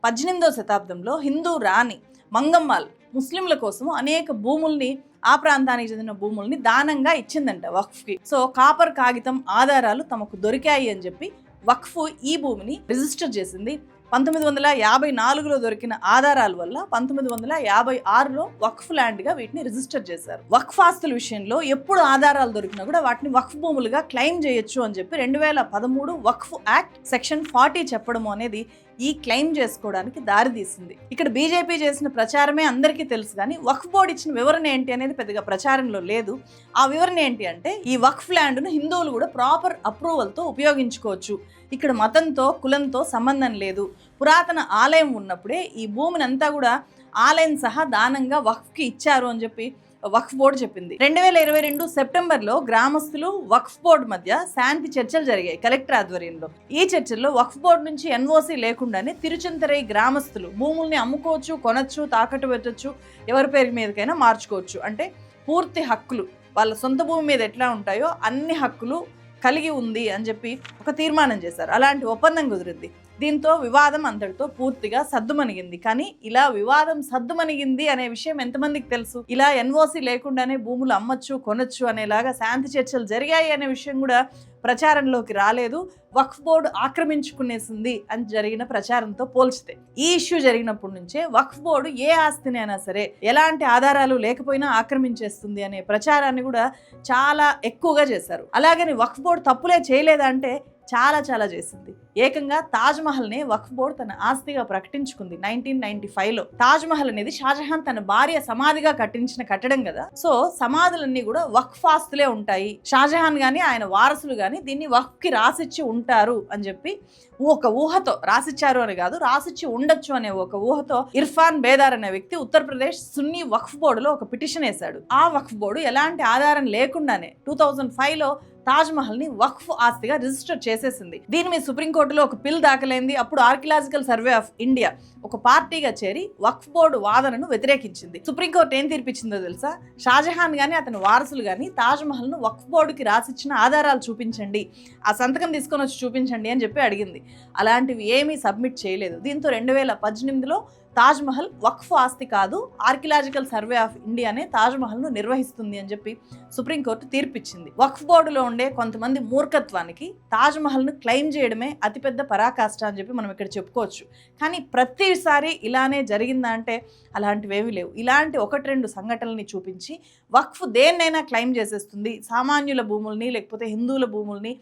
పద్దెనిమిదవ శతాబ్దంలో హిందూ రాణి మంగమ్మాల్ ముస్లింల కోసం అనేక భూముల్ని ఆ ప్రాంతానికి చెందిన భూముల్ని దానంగా ఇచ్చిందంట వక్ఫ్కి. సో కాపర్ కాగితం ఆధారాలు తమకు దొరికాయి అని చెప్పి వక్ఫ్ ఈ భూమిని రిజిస్టర్ చేసింది. పంతొమ్మిది వందల యాభై నాలుగులో దొరికిన ఆధారాల వల్ల పంతొమ్మిది వందల యాభై ఆరులో వక్ఫ్ ల్యాండ్గా వీటిని రిజిస్టర్ చేశారు. వక్ఫ్ ఆస్తుల విషయంలో ఎప్పుడు ఆధారాలు దొరికినా కూడా వాటిని వక్ఫ్ భూములుగా క్లెయిమ్ చేయొచ్చు అని చెప్పి రెండు వేల పదమూడు వక్ఫ్ యాక్ట్ సెక్షన్ ఫార్టీ చెప్పడం అనేది ఈ క్లెయిమ్ చేసుకోవడానికి దారితీసింది ఇక్కడ బీజేపీ చేసిన ప్రచారమే అందరికీ తెలుసు కానీ వక్ఫ్ బోర్డు ఇచ్చిన వివరణ ఏంటి అనేది పెద్దగా ప్రచారంలో లేదు. ఆ వివరణ ఏంటి అంటే ఈ వక్ఫ్ ల్యాండ్ను హిందువులు కూడా ప్రాపర్ అప్రూవల్తో ఉపయోగించుకోవచ్చు. ఇక్కడ మతంతో కులంతో సంబంధం లేదు. పురాతన ఆలయం ఉన్నప్పుడే ఈ భూమిని అంతా కూడా ఆలయం సహా దానంగా వక్ఫ్కి ఇచ్చారు అని చెప్పి వక్ఫ్ బోర్డు చెప్పింది. రెండు వేల ఇరవై రెండు సెప్టెంబర్లో గ్రామస్తులు వక్ఫ్ బోర్డు మధ్య శాంతి చర్చలు జరిగాయి కలెక్టర్ ఆధ్వర్యంలో. ఈ చర్చల్లో వక్ఫ్ బోర్డు నుంచి ఎన్ఓసి లేకుండానే తిరుచంతరై గ్రామస్తులు భూముల్ని అమ్ముకోవచ్చు కొనచ్చు తాకట్టు పెట్టచ్చు ఎవరి పేరు మీదకైనా మార్చుకోవచ్చు. అంటే పూర్తి హక్కులు వాళ్ళ సొంత భూమి మీద ఎట్లా ఉంటాయో అన్ని హక్కులు కలిగి ఉంది అని చెప్పి ఒక తీర్మానం చేశారు. అలాంటి ఒప్పందం కుదిరింది. దీంతో వివాదం అంతటితో పూర్తిగా సద్దుమణిగింది కానీ ఇలా వివాదం సద్దుమణిగింది అనే విషయం ఎంతమందికి తెలుసు? ఇలా ఎన్ఓసి లేకుండానే భూములు అమ్మచ్చు కొనొచ్చు అనేలాగా శాంతి చర్చలు జరిగాయి అనే విషయం కూడా ప్రచారంలోకి రాలేదు. వక్ఫ్ బోర్డు ఆక్రమించుకునేసింది అని జరిగిన ప్రచారంతో పోల్చితే. ఈ ఇష్యూ జరిగినప్పటి నుంచే వక్ఫ్ బోర్డు ఏ ఆస్తిని అయినా సరే ఎలాంటి ఆధారాలు లేకపోయినా ఆక్రమించేస్తుంది అనే ప్రచారాన్ని కూడా చాలా ఎక్కువగా చేశారు. అలాగని వక్ఫ్ బోర్డు తప్పులే చేయలేదంటే చాలా చాలా చేసింది. ఏకంగా తాజ్మహల్ని వక్ఫ్ బోర్డు తన ఆస్తిగా ప్రకటించుకుంది. నైన్టీన్ నైన్టీ ఫైవ్లో తాజ్ మహల్ అనేది షాజహాన్ తన భార్య సమాధిగా కట్టించిన కట్టడం కదా. సో సమాధులన్నీ కూడా వక్ఫ్ ఆస్తులే ఉంటాయి. షాజహాన్ కానీ ఆయన వారసులు కానీ దీన్ని వక్ఫ్కి రాసిచ్చి ఉంటారు అని చెప్పి ఒక ఊహతో రాసిచ్చారు అని కాదు రాసిచ్చి ఉండొచ్చు అనే ఒక ఊహతో ఇర్ఫాన్ బేదార్ అనే వ్యక్తి ఉత్తరప్రదేశ్ సున్నీ వక్ఫ్ బోర్డులో ఒక పిటిషన్ వేశాడు. ఆ వక్ఫ్ బోర్డు ఎలాంటి ఆధారం లేకుండానే టూ థౌజండ్ ఫైవ్లో తాజ్మహల్ని వక్ఫ్ ఆస్తిగా రిజిస్టర్ చేసేసింది. దీని మీద సుప్రీంకోర్టులో ఒక పిల్ దాఖలైంది. అప్పుడు ఆర్కియలాజికల్ సర్వే ఆఫ్ ఇండియా ఒక పార్టీగా చేరి వక్ఫ్ బోర్డు వాదనను వ్యతిరేకించింది. సుప్రీంకోర్టు ఏం తీర్పిచ్చిందో తెలుసా? షాజహాన్ గాని అతని వారసులు గాని తాజ్మహల్ను వక్ఫ్ బోర్డుకి రాసిచ్చిన ఆధారాలు చూపించండి. ఆ సంతకం తీసుకొని వచ్చి చూపించండి అని చెప్పి అడిగింది. అలాంటివి ఏమీ సబ్మిట్ చేయలేదు. దీంతో రెండు వేల పద్దెనిమిదిలో తాజ్మహల్ వక్ఫ్ ఆస్తి కాదు ఆర్కియలాజికల్ సర్వే ఆఫ్ ఇండియానే తాజ్మహల్ను నిర్వహిస్తుంది అని చెప్పి సుప్రీంకోర్టు తీర్పిచ్చింది. వక్ఫ్ బోర్డులో ఉండే కొంతమంది మూర్ఖత్వానికి తాజ్మహల్ను క్లెయిమ్ చేయడమే అతిపెద్ద పరాకాష్ట అని చెప్పి మనం ఇక్కడ చెప్పుకోవచ్చు. కానీ ప్రతిసారి ఇలానే జరిగిందా అంటే లేవు. ఇలాంటి ఒకటి రెండు సంఘటనల్ని చూపించి వక్ఫ్ దేన్నైనా క్లెయిమ్ చేసేస్తుంది. సామాన్యుల భూముల్ని లేకపోతే హిందువుల భూముల్ని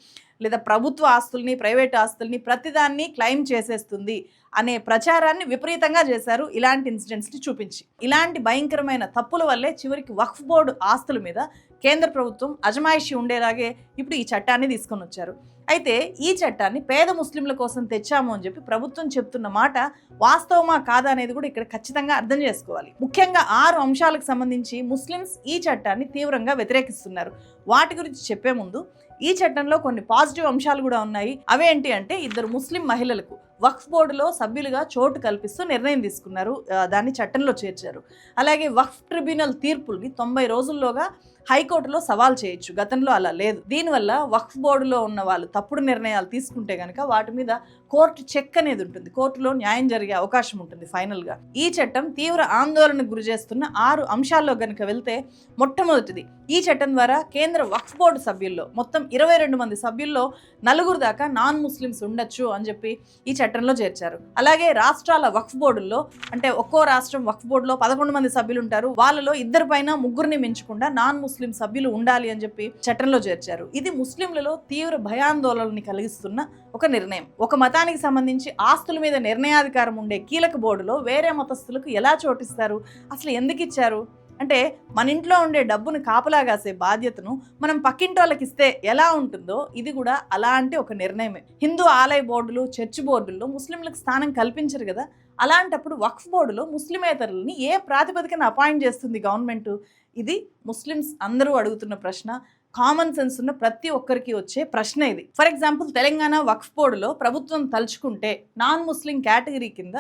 లేదా ప్రభుత్వ ఆస్తుల్ని ప్రైవేట్ ఆస్తుల్ని ప్రతిదాన్ని క్లెయిమ్ చేసేస్తుంది అనే ప్రచారాన్ని విపరీతంగా చేశారు ఇలాంటి ఇన్సిడెంట్స్ని చూపించి. ఇలాంటి భయంకరమైన తప్పుల వల్లే చివరికి వక్ఫ్ బోర్డు ఆస్తుల మీద కేంద్ర ప్రభుత్వం అజమాయిషి ఉండేలాగే ఇప్పుడు ఈ చట్టాన్ని తీసుకొని వచ్చారు అయితే ఈ చట్టాన్ని పేద ముస్లింల కోసం తెచ్చాము అని చెప్పి ప్రభుత్వం చెప్తున్న మాట వాస్తవమా కాదా అనేది కూడా ఇక్కడ ఖచ్చితంగా అర్థం చేసుకోవాలి. ముఖ్యంగా ఆరు అంశాలకు సంబంధించి ముస్లిమ్స్ ఈ చట్టాన్ని తీవ్రంగా వ్యతిరేకిస్తున్నారు. వాటి గురించి చెప్పే ముందు ఈ చట్టంలో కొన్ని పాజిటివ్ అంశాలు కూడా ఉన్నాయి. అవేంటి అంటే ఇద్దరు ముస్లిం మహిళలకు వక్ఫ్ బోర్డులో సభ్యులుగా చోటు కల్పిస్తూ నిర్ణయం తీసుకున్నారు. దాన్ని చట్టంలో చేర్చారు. అలాగే వక్ఫ్ ట్రిబ్యునల్ తీర్పుల్ని తొంభై రోజుల్లోగా హైకోర్టులో సవాల్ చేయొచ్చు. గతంలో అలా లేదు. దీనివల్ల వక్ఫ్ బోర్డులో ఉన్న వాళ్ళు తప్పుడు నిర్ణయాలు తీసుకుంటే కనుక వాటి మీద కోర్టు చెక్ అనేది ఉంటుంది. కోర్టులో న్యాయం జరిగే అవకాశం ఉంటుంది ఫైనల్గా. ఈ చట్టం తీవ్ర ఆందోళనకు గురి చేస్తున్న ఆరు అంశాల్లో కనుక వెళ్తే మొట్టమొదటిది. ఈ చట్టం ద్వారా కేంద్ర వక్ఫ్ బోర్డు సభ్యుల్లో మొత్తం ఇరవై రెండు మంది సభ్యుల్లో నలుగురు దాకా నాన్ ముస్లిమ్స్ ఉండొచ్చు అని చెప్పి ఈ చట్టంలో చేర్చారు. అలాగే రాష్ట్రాల వక్ఫ్ బోర్డుల్లో అంటే ఒక్కో రాష్ట్రం వక్ఫ్ బోర్డులో పదకొండు మంది సభ్యులు ఉంటారు. వాళ్ళలో ఇద్దరు పైన ముగ్గురిని మించకుండా నాన్ ముస్లిం ముస్లిం సభ్యులు ఉండాలి అని చెప్పి చట్టంలో చేర్చారు. ఇది ముస్లింలలో తీవ్ర భయాందోళనని కలిగిస్తున్న ఒక నిర్ణయం. ఒక మతానికి సంబంధించి ఆస్తుల మీద నిర్ణయాధికారం ఉండే కీలక బోర్డులో వేరే మతస్థులకు ఎలా చోటిస్తారు? అసలు ఎందుకు ఇచ్చారు? అంటే మన ఇంట్లో ఉండే డబ్బును కాపలా కాసే బాధ్యతను మనం పక్కింటి వాళ్ళకి ఇస్తే ఎలా ఉంటుందో ఇది కూడా అలాంటి ఒక నిర్ణయమే. హిందూ ఆలయ బోర్డులు చర్చ్ బోర్డుల్లో ముస్లింలకు స్థానం కల్పించరు కదా. అలాంటప్పుడు వక్ఫ్ బోర్డులో ముస్లిమేతరులని ఏ ప్రాతిపదికన అపాయింట్ చేస్తుంది గవర్నమెంట్? ఇది ముస్లిమ్స్ అందరూ అడుగుతున్న ప్రశ్న. కామన్ సెన్స్ ఉన్న ప్రతి ఒక్కరికి వచ్చే ప్రశ్న ఇది. ఫర్ ఎగ్జాంపుల్ తెలంగాణ వక్ఫ్ బోర్డులో ప్రభుత్వం తలుచుకుంటే నాన్ ముస్లిం కేటగిరీ కింద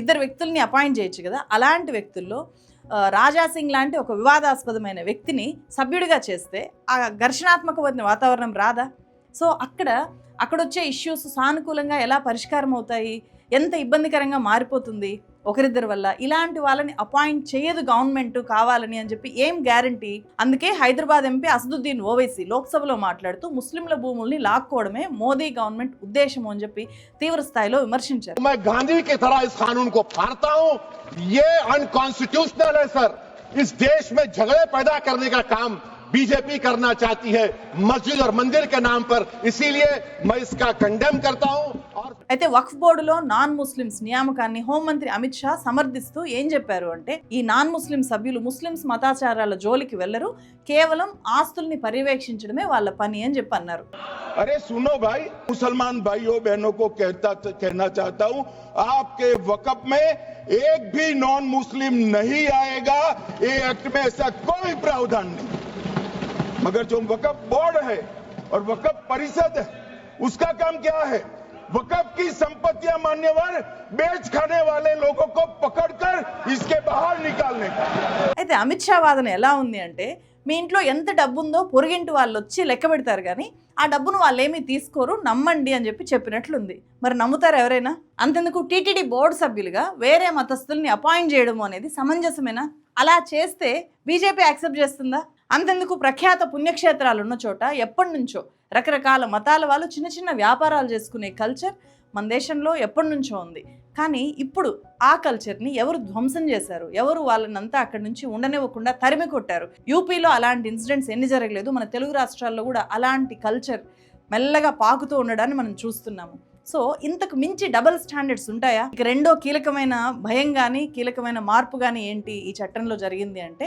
ఇద్దరు వ్యక్తుల్ని అపాయింట్ చేయొచ్చు కదా. అలాంటి వ్యక్తుల్లో రాజాసింగ్ రాజా సింగ్ లాంటి ఒక వివాదాస్పదమైన వ్యక్తిని సభ్యుడిగా చేస్తే ఆ ఘర్షణాత్మకమైన వాతావరణం రాదా? సో అక్కడ అక్కడ వచ్చే ఇష్యూస్ సానుకూలంగా ఎలా పరిష్కారం అవుతాయి ఎంత ఇబ్బందికరంగా మారిపోతుంది ఒకరిద్దరి వల్ల ఇలాంటి వాళ్ళని అపాయింట్ చేయదు గవర్నమెంట్ కావాలని అని చెప్పి ఏం గ్యారంటీ అందుకే హైదరాబాద్ ఎంపీ అసదుద్దీన్ ఓవైసీ లోక్సభలో మాట్లాడుతూ ముస్లింల భూముల్ని లాక్కోవడమే మోదీ గవర్నమెంట్ ఉద్దేశం అని చెప్పి తీవ్ర స్థాయిలో విమర్శించారు मैं गांधी की तरह इस कानून को फाड़ता हूं ये अनकॉन्स्टिट्यूशनल है सर इस देश में झगड़े पैदा करने का काम बीजेपी करना चाहती है मस्जिद और मंदिर के नाम पर इसीलिए मैं इसका कंडेम करता हूं और అయితే వక్ఫ్ బోర్డులో నాన్ ముస్లిమ్స్ నియామకాన్ని హోంమంత్రి అమిత్ షా సమర్థిస్తూ ఏం చెప్పారు అంటే ఈ నాన్ ముస్లిం సభ్యులు ముస్లిమ్స్ మతాచారాల జోలికి వెళ్లరు కేవలం ఆస్తుల్ని పర్యవేక్షించడమే వాళ్ళ పని అని చెప్పి అన్నారు अरे सुनो भाई मुसलमान भाइयों बहनों को कहता कहना चाहता हूं आपके वकफ में एक भी नॉन मुस्लिम नहीं आएगा ये एक्ट में ऐसा कोई प्रावधान नहीं मगर जो वकफ बोर्ड है और वकफ परिषद है उसका काम क्या है वकफ की संपत्तियां मान्यवर बेच खाने वाले लोगों को पकड़कर इसके बाहर निकालने का అయితే అమిత్ షా వాదన ఎలా ఉంది అంటే మీ ఇంట్లో ఎంత డబ్బు ఉందో పొరుగింటి వాళ్ళు వచ్చి లెక్క పెడతారు కానీ ఆ డబ్బును వాళ్ళు ఏమీ తీసుకోరు నమ్మండి అని చెప్పి చెప్పినట్లుంది మరి నమ్ముతారు ఎవరైనా అంతెందుకు టీటీడీ బోర్డు సభ్యులుగా వేరే మతస్థుల్ని అపాయింట్ చేయడం అనేది సమంజసమేనా అలా చేస్తే బీజేపీ యాక్సెప్ట్ చేస్తుందా అంతెందుకు ప్రఖ్యాత పుణ్యక్షేత్రాలు ఉన్న చోట ఎప్పటి నుంచో రకరకాల మతాల వాళ్ళు చిన్న చిన్న వ్యాపారాలు చేసుకునే కల్చర్ మన దేశంలో ఎప్పటి నుంచో ఉంది. కానీ ఇప్పుడు ఆ కల్చర్ని ఎవరు ధ్వంసం చేశారు? ఎవరు వాళ్ళనంతా అక్కడి నుంచి ఉండనివ్వకుండా తరిమి కొట్టారు? యూపీలో అలాంటి ఇన్సిడెంట్స్ ఎన్ని జరగలేదు? మన తెలుగు రాష్ట్రాల్లో కూడా అలాంటి కల్చర్ మెల్లగా పాకుతూ ఉండడాన్ని మనం చూస్తున్నాము. సో ఇంతకు మించి డబుల్ స్టాండర్డ్స్ ఉంటాయా? ఇక రెండో కీలకమైన భయం కానీ కీలకమైన మార్పు కానీ ఏంటి ఈ చట్టంలో జరిగింది అంటే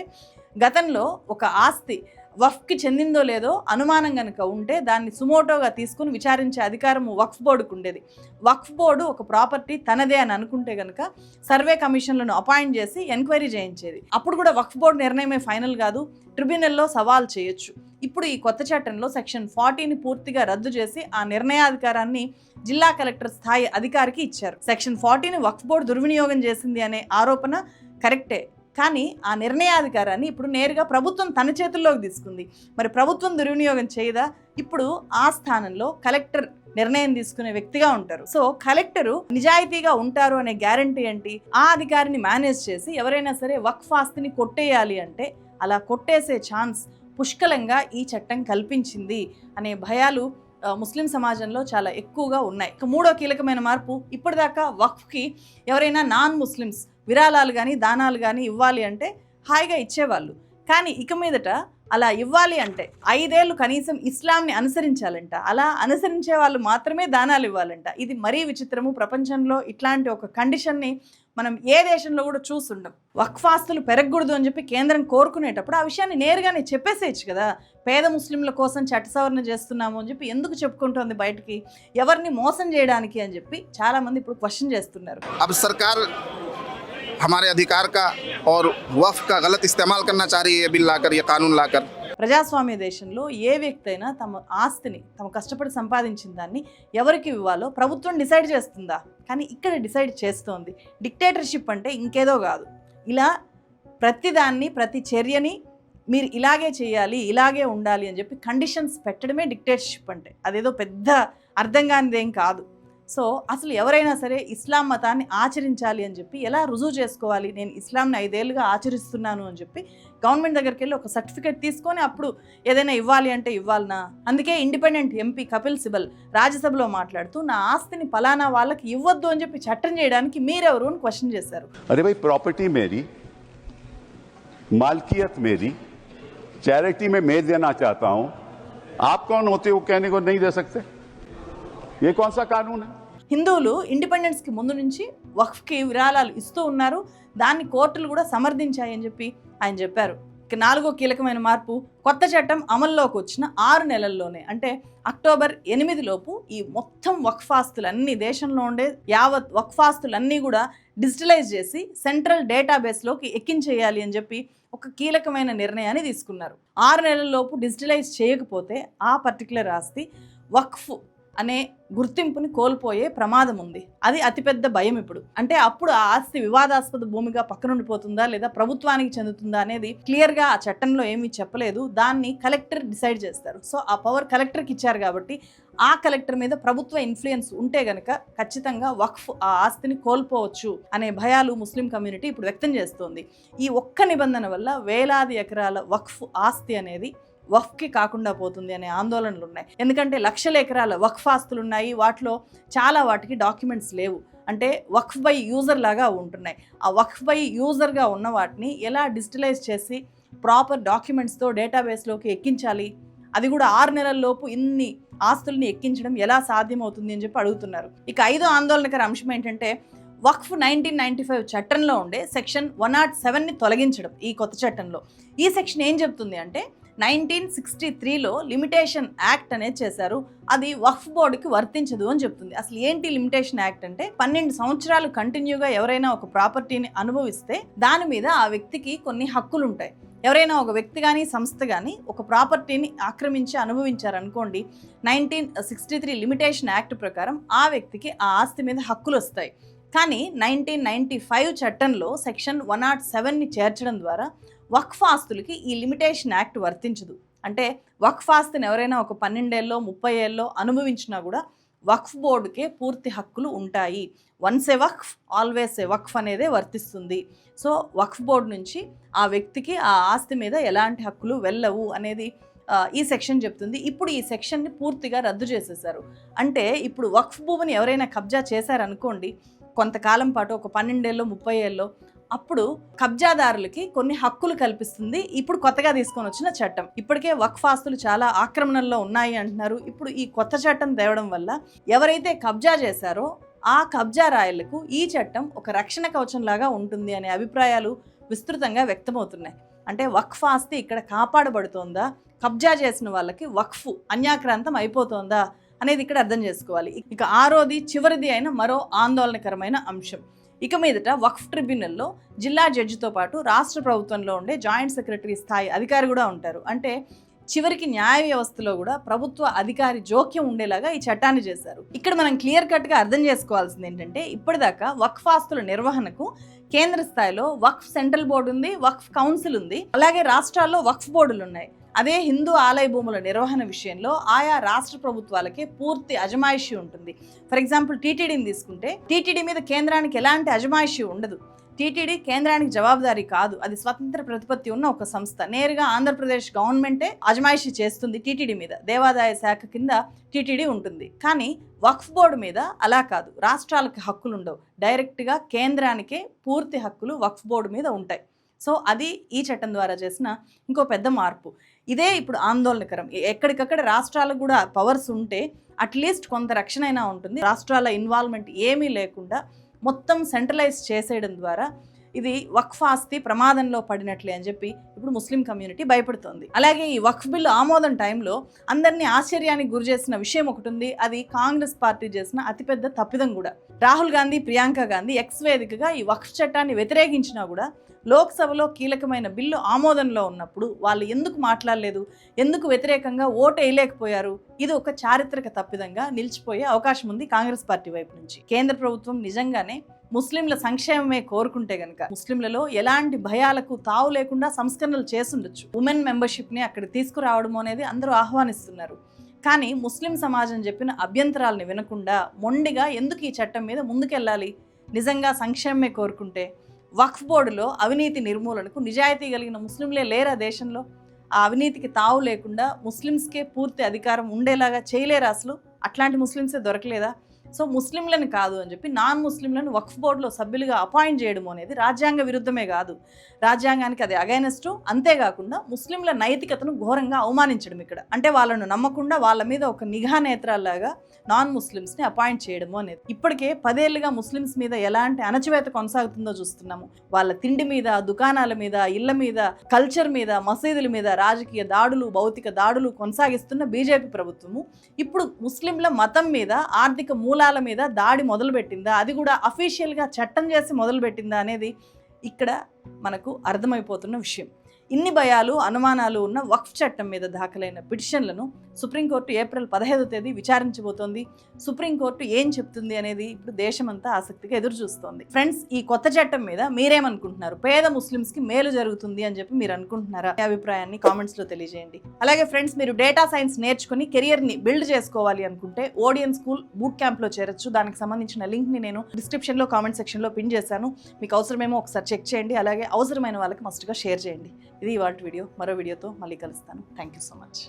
గతంలో ఒక ఆస్తి వఫ్కి చెందిందో లేదో అనుమానం కనుక ఉంటే దాన్ని సుమోటోగా తీసుకుని విచారించే అధికారం వక్ఫ్ బోర్డుకు ఉండేది. వక్ఫ్ బోర్డు ఒక ప్రాపర్టీ తనదే అని అనుకుంటే కనుక సర్వే కమిషన్లను అపాయింట్ చేసి ఎంక్వైరీ చేయించేది. అప్పుడు కూడా వక్ఫ్ బోర్డు నిర్ణయమే ఫైనల్ కాదు ట్రిబ్యునల్లో సవాల్ చేయొచ్చు. ఇప్పుడు ఈ కొత్త చట్టంలో సెక్షన్ ఫార్టీని పూర్తిగా రద్దు చేసి ఆ నిర్ణయాధికారాన్ని జిల్లా కలెక్టర్ స్థాయి అధికారికి ఇచ్చారు. సెక్షన్ ఫార్టీని వక్ఫ్ బోర్డు దుర్వినియోగం చేసింది అనే ఆరోపణ కరెక్టే. కానీ ఆ నిర్ణయాధికారాన్ని ఇప్పుడు నేరుగా ప్రభుత్వం తన చేతుల్లోకి తీసుకుంది. మరి ప్రభుత్వం దుర్వినియోగం చేయదా? ఇప్పుడు ఆ స్థానంలో కలెక్టర్ నిర్ణయం తీసుకునే వ్యక్తిగా ఉంటారు. సో కలెక్టరు నిజాయితీగా ఉంటారు అనే గ్యారంటీ ఏంటి? ఆ అధికారిని మేనేజ్ చేసి ఎవరైనా సరే వక్ఫ్ ఆస్తిని కొట్టేయాలి అంటే అలా కొట్టేసే ఛాన్స్ పుష్కలంగా ఈ చట్టం కల్పించింది అనే భయాలు ముస్లిం సమాజంలో చాలా ఎక్కువగా ఉన్నాయి. ఇక మూడో కీలకమైన మార్పు ఇప్పటిదాకా వక్ఫ్కి ఎవరైనా నాన్ ముస్లిమ్స్ విరాళాలు కానీ దానాలు కానీ ఇవ్వాలి అంటే హాయిగా ఇచ్చేవాళ్ళు. కానీ ఇక మీదట అలా ఇవ్వాలి అంటే ఐదేళ్ళు కనీసం ఇస్లాంని అనుసరించాలంట. అలా అనుసరించే వాళ్ళు మాత్రమే దానాలు ఇవ్వాలంట. ఇది మరీ విచిత్రము. ప్రపంచంలో ఇట్లాంటి ఒక కండిషన్ని మనం ఏ దేశంలో కూడా చూస్తుండం. వక్ఫాస్తులు పెరగకూడదు అని చెప్పి కేంద్రం కోరుకునేటప్పుడు ఆ విషయాన్ని నేరుగానే చెప్పేసేయచ్చు కదా. పేద ముస్లింల కోసం చట్ట సవరణ చేస్తున్నాము అని చెప్పి ఎందుకు చెప్పుకుంటోంది బయటికి? ఎవరిని మోసం చేయడానికి అని చెప్పి చాలామంది ఇప్పుడు క్వశ్చన్ చేస్తున్నారు. हमारे अधिकार का और वफ का गलत इस्तेमाल करना चाह रही है बिल लाकर या कानून लाकर ప్రజాస్వామ్య దేశంలో ఏ వ్యక్తి అయినా తమ ఆస్తిని తమ కష్టపడి సంపాదించిన దాన్ని ఎవరికి ఇవ్వాలో ప్రభుత్వం డిసైడ్ చేస్తుందా కానీ ఇక్కడ డిసైడ్ చేస్తోంది డిక్టేటర్షిప్ అంటే ఇంకేదో కాదు ఇలా ప్రతిదాన్ని ప్రతి చర్యని మీరు ఇలాగే చేయాలి ఇలాగే ఉండాలి అని చెప్పి కండిషన్స్ పెట్టడమే డిక్టేటర్షిప్ అంటే అదేదో పెద్ద అర్థం కానిదేం కాదు సో అసలు ఎవరైనా సరే ఇస్లాం మతాన్ని ఆచరించాలి అని చెప్పి ఎలా రుజువు చేసుకోవాలి? నేను ఇస్లాంని ఐదేళ్ళుగా ఆచరిస్తున్నాను అని చెప్పి గవర్నమెంట్ దగ్గరికి వెళ్ళి ఒక సర్టిఫికేట్ తీసుకొని అప్పుడు ఏదైనా ఇవ్వాలి అంటే ఇవ్వాలనా? అందుకే ఇండిపెండెంట్ ఎంపీ కపిల్ సిబల్ రాజ్యసభలో మాట్లాడుతూ నా ఆస్తిని ఫలానా వాళ్ళకి ఇవ్వద్దు అని చెప్పి చట్టం చేయడానికి మీరెవరు అని క్వశ్చన్ చేశారు. అరే భయ్ ప్రాపర్టీ మేరీ మాల్కియత్ మేరీ చారిటీ మే మే దేనా చాతా హూ ఆప్ కౌన్ హోతే హో? కహనే కో నహీ దే ఏ కోన్సా కానూన్? హిందువులు ఇండిపెండెన్స్కి ముందు నుంచి వక్ఫ్కి విరాళాలు ఇస్తూ ఉన్నారు. దాన్ని కోర్టులు కూడా సమర్థించాయని చెప్పి ఆయన చెప్పారు. నాలుగో కీలకమైన మార్పు కొత్త చట్టం అమల్లోకి వచ్చిన ఆరు నెలల్లోనే అంటే అక్టోబర్ ఎనిమిదిలోపు ఈ మొత్తం వక్ఫాస్తులన్నీ దేశంలో ఉండే యావత్ వక్ఫాస్తులన్నీ కూడా డిజిటలైజ్ చేసి సెంట్రల్ డేటాబేస్లోకి ఎక్కించేయాలి అని చెప్పి ఒక కీలకమైన నిర్ణయాన్ని తీసుకున్నారు. ఆరు నెలల్లోపు డిజిటలైజ్ చేయకపోతే ఆ పర్టికులర్ ఆస్తి వక్ఫ్ అనే గుర్తింపుని కోల్పోయే ప్రమాదం ఉంది. అది అతిపెద్ద భయం ఇప్పుడు. అంటే అప్పుడు ఆ ఆస్తి వివాదాస్పద భూమిగా పక్కనుండిపోతుందా లేదా ప్రభుత్వానికి చెందుతుందా అనేది క్లియర్గా ఆ చట్టంలో ఏమీ చెప్పలేదు. దాన్ని కలెక్టర్ డిసైడ్ చేస్తారు. సో ఆ పవర్ కలెక్టర్కి ఇచ్చారు కాబట్టి ఆ కలెక్టర్ మీద ప్రభుత్వ ఇన్ఫ్లుయెన్స్ ఉంటే గనక ఖచ్చితంగా వక్ఫ్ ఆ ఆస్తిని కోల్పోవచ్చు అనే భయాలు ముస్లిం కమ్యూనిటీ ఇప్పుడు వ్యక్తం చేస్తోంది. ఈ ఒక్క నిబంధన వల్ల వేలాది ఎకరాల వక్ఫ్ ఆస్తి అనేది వక్ఫ్కి కాకుండా పోతుంది అనే ఆందోళనలు ఉన్నాయి. ఎందుకంటే లక్షల ఎకరాల వక్ఫ్ ఆస్తులు ఉన్నాయి. వాటిలో చాలా వాటికి డాక్యుమెంట్స్ లేవు. అంటే వక్ఫ్ బై యూజర్ లాగా ఉంటున్నాయి. ఆ వక్ఫ్ బై యూజర్గా ఉన్న వాటిని ఎలా డిజిటలైజ్ చేసి ప్రాపర్ డాక్యుమెంట్స్తో డేటాబేస్లోకి ఎక్కించాలి? అది కూడా ఆరు నెలల్లోపు ఇన్ని ఆస్తుల్ని ఎక్కించడం ఎలా సాధ్యమవుతుంది అని చెప్పి అడుగుతున్నారు. ఇక ఐదో ఆందోళనకర అంశం ఏంటంటే వక్ఫ్ నైన్టీన్ నైన్టీ ఫైవ్ చట్టంలో ఉండే సెక్షన్ వన్ నాట్ సెవెన్ని తొలగించడం ఈ కొత్త చట్టంలో. ఈ సెక్షన్ ఏం చెప్తుంది అంటే నైన్టీన్ సిక్స్టీ త్రీలో లిమిటేషన్ యాక్ట్ అనేది చేశారు. అది వక్ఫ్ బోర్డుకి వర్తించదు అని చెప్తుంది. అసలు ఏంటి లిమిటేషన్ యాక్ట్ అంటే పన్నెండు సంవత్సరాలు కంటిన్యూగా ఎవరైనా ఒక ప్రాపర్టీని అనుభవిస్తే దాని మీద ఆ వ్యక్తికి కొన్ని హక్కులు ఉంటాయి ఎవరైనా ఒక వ్యక్తి కానీ సంస్థ కానీ ఒక ప్రాపర్టీని ఆక్రమించి అనుభవించారనుకోండి nineteen sixty three limitation act ప్రకారం ఆ వ్యక్తికి ఆ ఆస్తి మీద హక్కులు వస్తాయి కానీ నైన్టీన్ నైంటీ ఫైవ్ చట్టంలో సెక్షన్ వన్ నాట్ సెవెన్ని చేర్చడం ద్వారా వక్ఫ్ ఆస్తులకి ఈ లిమిటేషన్ యాక్ట్ వర్తించదు. అంటే వక్ఫ్ ఆస్తిని ఎవరైనా ఒక పన్నెండేళ్ళలో ముప్పై ఏళ్ళలో అనుభవించినా కూడా వక్ఫ్ బోర్డుకే పూర్తి హక్కులు ఉంటాయి. Once a Waqf always a Waqf అనేదే వర్తిస్తుంది. సో వక్ఫ్ బోర్డు నుంచి ఆ వ్యక్తికి ఆ ఆస్తి మీద ఎలాంటి హక్కులు వెళ్ళవు అనేది ఈ సెక్షన్ చెప్తుంది. ఇప్పుడు ఈ సెక్షన్ని పూర్తిగా రద్దు చేసేసారు అంటే ఇప్పుడు వక్ఫ్ భూమిని ఎవరైనా కబ్జా చేశారనుకోండి కొంతకాలం పాటు ఒక పన్నెండేళ్ళు ముప్పై ఏళ్ళలో అప్పుడు కబ్జాదారులకి కొన్ని హక్కులు కల్పిస్తుంది. ఇప్పుడు కొత్తగా తీసుకొని వచ్చిన చట్టం. ఇప్పటికే వక్ఫాస్తులు చాలా ఆక్రమణల్లో ఉన్నాయి అంటున్నారు. ఇప్పుడు ఈ కొత్త చట్టం తేవడం వల్ల ఎవరైతే కబ్జా చేశారో ఆ కబ్జా రాయలకు ఈ చట్టం ఒక రక్షణ కవచం లాగా ఉంటుంది అనే అభిప్రాయాలు విస్తృతంగా వ్యక్తమవుతున్నాయి. అంటే వక్ఫ్ ఆస్తి ఇక్కడ కాపాడబడుతోందా? కబ్జా చేసిన వాళ్ళకి వక్ఫ్ అన్యాక్రాంతం అయిపోతోందా? అనేది ఇక్కడ అర్థం చేసుకోవాలి. ఇక ఆరోది చివరిది అయిన మరో ఆందోళనకరమైన అంశం. ఇక మీదట వక్ఫ్ ట్రిబ్యునల్లో జిల్లా జడ్జితో పాటు రాష్ట్ర ప్రభుత్వంలో ఉండే జాయింట్ సెక్రటరీ స్థాయి అధికారి కూడా ఉంటారు. అంటే చివరికి న్యాయ వ్యవస్థలో కూడా ప్రభుత్వ అధికారి జోక్యం ఉండేలాగా ఈ చట్టాన్ని చేశారు. ఇక్కడ మనం క్లియర్ కట్గా అర్థం చేసుకోవాల్సింది ఏంటంటే ఇప్పటిదాకా వక్ఫ్ ఆస్తుల నిర్వహణకు కేంద్ర స్థాయిలో వక్ఫ్ సెంట్రల్ బోర్డు ఉంది వక్ఫ్ కౌన్సిల్ ఉంది. అలాగే రాష్ట్రాల్లో వక్ఫ్ బోర్డులు ఉన్నాయి. అదే హిందూ ఆలయ భూముల నిర్వహణ విషయంలో ఆయా రాష్ట్ర ప్రభుత్వాలకే పూర్తి అజమాయిషి ఉంటుంది. ఫర్ ఎగ్జాంపుల్ టీటీడీని తీసుకుంటే టీటీడీ మీద కేంద్రానికి ఎలాంటి అజమాయిషి ఉండదు. టీటీడీ కేంద్రానికి జవాబుదారీ కాదు. అది స్వతంత్ర ప్రతిపత్తి ఉన్న ఒక సంస్థ. నేరుగా ఆంధ్రప్రదేశ్ గవర్నమెంటే అజమాయిషి చేస్తుంది టీటీడీ మీద. దేవాదాయ శాఖ కింద టీటీడీ ఉంటుంది. కానీ వక్ఫ్ బోర్డు మీద అలా కాదు. రాష్ట్రాలకు హక్కులు ఉండవు. డైరెక్ట్గా కేంద్రానికే పూర్తి హక్కులు వక్ఫ్ బోర్డు మీద ఉంటాయి. సో అది ఈ చట్టం ద్వారా చేసిన ఇంకో పెద్ద మార్పు. ఇదే ఇప్పుడు ఆందోళనకరం. ఎక్కడికక్కడ రాష్ట్రాలకు కూడా పవర్స్ ఉంటే అట్లీస్ట్ కొంత రక్షణ అయినా ఉంటుంది. రాష్ట్రాల ఇన్వాల్వ్మెంట్ ఏమీ లేకుండా మొత్తం సెంట్రలైజ్ చేసేయడం ద్వారా ఇది వక్ఫ్ ఆస్తి ప్రమాదంలో పడినట్లే అని చెప్పి ఇప్పుడు ముస్లిం కమ్యూనిటీ భయపడుతోంది. అలాగే ఈ వక్ఫ్ బిల్లు ఆమోదం టైంలో అందరినీ ఆశ్చర్యానికి గురి చేసిన విషయం ఒకటి ఉంది. అది కాంగ్రెస్ పార్టీ చేసిన అతిపెద్ద తప్పిదం కూడా. రాహుల్ గాంధీ ప్రియాంక గాంధీ ఎక్స్ వేదికగా ఈ వక్ఫ్ చట్టాన్ని వ్యతిరేకించినా కూడా లోక్సభలో కీలకమైన బిల్లు ఆమోదంలో ఉన్నప్పుడు వాళ్ళు ఎందుకు మాట్లాడలేదు? ఎందుకు వ్యతిరేకంగా ఓటు వేయలేకపోయారు? ఇది ఒక చారిత్రక తప్పిదంగా నిలిచిపోయే అవకాశం ఉంది కాంగ్రెస్ పార్టీ వైపు నుంచి. కేంద్ర ప్రభుత్వం నిజంగానే ముస్లింల సంక్షేమమే కోరుకుంటే గనక ముస్లింలలో ఎలాంటి భయాలకు తావు లేకుండా సంస్కరణలు చేసుండొచ్చు ఉమెన్ మెంబర్షిప్ని అక్కడ తీసుకురావడం అనేది అందరూ ఆహ్వానిస్తున్నారు. కానీ ముస్లిం సమాజం చెప్పిన అభ్యంతరాలని వినకుండా మొండిగా ఎందుకు ఈ చట్టం మీద ముందుకెళ్ళాలి? నిజంగా సంక్షేమమే కోరుకుంటే వక్ఫ్ బోర్డులో అవినీతి నిర్మూలనకు నిజాయితీ కలిగిన ముస్లింలే లేరా దేశంలో? ఆ అవినీతికి తావు లేకుండా ముస్లిమ్స్కే పూర్తి అధికారం ఉండేలాగా చేయలేరా అసలు? అట్లాంటి ముస్లిమ్సే దొరకలేదా? సో ముస్లింలను కాదు అని చెప్పి నాన్ ముస్లింలను వక్ఫ్ బోర్డులో సభ్యులుగా అపాయింట్ చేయడం అనేది రాజ్యాంగ విరుద్ధమే కాదు. రాజ్యాంగానికి అది అగైనెస్ట్. అంతేకాకుండా ముస్లింల నైతికతను ఘోరంగా అవమానించడం ఇక్కడ. అంటే వాళ్ళను నమ్మకుండా వాళ్ళ మీద ఒక నిఘా నేత్రాల్లాగా నాన్ ముస్లిమ్స్ని అపాయింట్ చేయడము అనేది. ఇప్పటికే పదేళ్ళుగా ముస్లిమ్స్ మీద ఎలాంటి అణచివేత కొనసాగుతుందో చూస్తున్నాము. వాళ్ళ తిండి మీద దుకాణాల మీద ఇళ్ళ మీద కల్చర్ మీద మసీదుల మీద రాజకీయ దాడులు భౌతిక దాడులు కొనసాగిస్తున్న బీజేపీ ప్రభుత్వము. ఇప్పుడు ముస్లింల మతం మీద ఆర్థిక మూలాల మీద దాడి మొదలుపెట్టిందా? అది కూడా అఫీషియల్గా చట్టం చేసి మొదలుపెట్టిందా అనేది ఇక్కడ మనకు అర్థమైపోతున్న విషయం. ఇన్ని భయాలు అనుమానాలు ఉన్న వక్ఫ్ చట్టం మీద దాఖలైన పిటిషన్లను సుప్రీంకోర్టు ఏప్రిల్ పదహైదో తేదీ విచారించబోతోంది. సుప్రీంకోర్టు ఏం చెప్తుంది అనేది ఇప్పుడు దేశమంతా ఆసక్తిగా ఎదురు చూస్తోంది ఫ్రెండ్స్ ఈ కొత్త చట్టం మీద మీరేమనుకుంటున్నారు? పేద ముస్లిమ్స్కి మేలు జరుగుతుంది అని చెప్పి మీరు అనుకుంటున్నారా? అభిప్రాయాన్ని కామెంట్స్లో తెలియజేయండి. అలాగే ఫ్రెండ్స్ మీరు డేటా సైన్స్ నేర్చుకుని కెరియర్ని బిల్డ్ చేసుకోవాలి అనుకుంటే ఓడియన్ స్కూల్ బూట్ క్యాంప్లో చేరొచ్చు. దానికి సంబంధించిన లింక్ని నేను డిస్క్రిప్షన్లో కామెంట్ సెక్షన్లో పిన్ చేశాను. మీకు అవసరమేమో ఒకసారి చెక్ చేయండి. అలాగే అవసరమైన వాళ్ళకి మస్ట్గా షేర్ చేయండి. ఇది ఇవాళ వీడియో. మరో వీడియోతో మళ్ళీ కలుస్తాను. Thank you so much